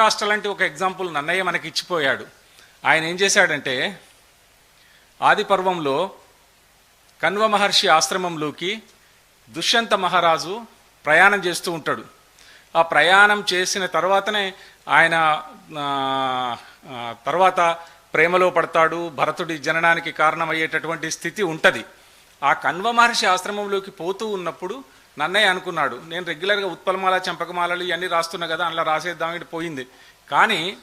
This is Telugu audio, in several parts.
పరాకాష్ట లాంటి ఒక ఎగ్జాంపుల్ నన్నయ్య మనకి ఇచ్చిపోయాడు. ఆయన ఏం చేశాడంటే ఆది పర్వంలో కన్వ మహర్షి ఆశ్రమంలోకి దుష్యంత మహారాజు ప్రయాణం చేస్తూ ఉంటాడు. ఆ ప్రయాణం చేసిన తర్వాతనే ఆయన తర్వాత ప్రేమలో పడతాడు భరతుడి జననానికి కారణమయ్యేటటువంటి స్థితి ఉంటుంది. ఆ కన్వ మహర్షి ఆశ్రమంలోకి పోతూ ఉన్నప్పుడు నన్నయ్య అనుకున్నాడు నేను రెగ్యులర్గా ఉత్పలమాల చంపకమాలలు ఇవన్నీ రాస్తున్నా కదా అందులో రాసేద్దాం ఇటు పోయింది. కానీ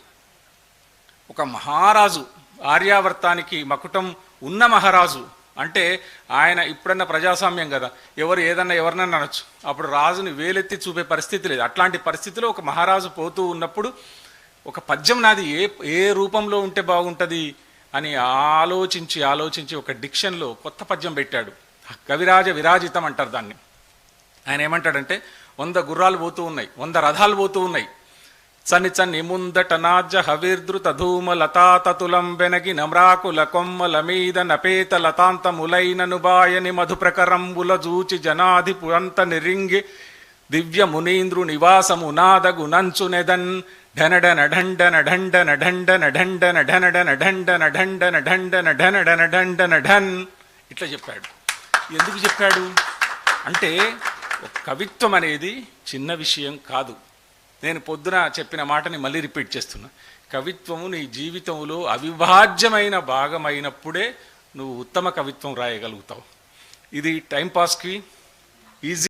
ఒక మహారాజు ఆర్యావర్తానికి మకుటం ఉన్న మహారాజు అంటే ఆయన ఇప్పుడన్నా ప్రజాస్వామ్యం కదా ఎవరు ఏదన్నా ఎవరినన్నా అనొచ్చు. అప్పుడు రాజుని వేలెత్తి చూపే పరిస్థితి లేదు. అట్లాంటి పరిస్థితిలో ఒక మహారాజు పోతూ ఉన్నప్పుడు ఒక పద్యం నాది ఏ ఏ రూపంలో ఉంటే బాగుంటుంది? అని ఆలోచించి ఆలోచించి ఒక డిక్షన్లో కొత్త పద్యం పెట్టాడు. కవిరాజ విరాజితం అంటారు దాన్ని. ఆయన ఏమంటాడంటే వంద గుర్రాలు పోతూ ఉన్నాయి వంద రథాలు పోతూ ఉన్నాయి. చని చని ముందట నాజ హవిర్ధృత ధూమ లతాతతులం వెనగి నమ్రాకుల కొమ్మల మీద నపేత లతాంతములైనను బాయని మధుప్రకరంబుల జూచి జనాధి పురంత నిరింగి దివ్య మునీంద్రు నివాసము నాదగు నంచునెదన్ ఢనడన ఢండన ఢండన ఢండన ఢండన ఢనడన ఢండన ఢండన ఢండన ఢనడన ఢండన ఢన్ ఇట్లా చెప్పాడు. ఎందుకు చెప్పాడు? అంటే కవిత్వం అనేది చిన్న విషయం కాదు. నేను పొద్దున చెప్పిన మాటని మళ్ళీ రిపీట్ చేస్తున్నా. కవిత్వము నీ జీవితంలో అవిభాజ్యమైన భాగమైనప్పుడే నువ్వు ఉత్తమ కవిత్వం రాయగలుగుతావు. ఇది టైంపాస్కి ఈజీ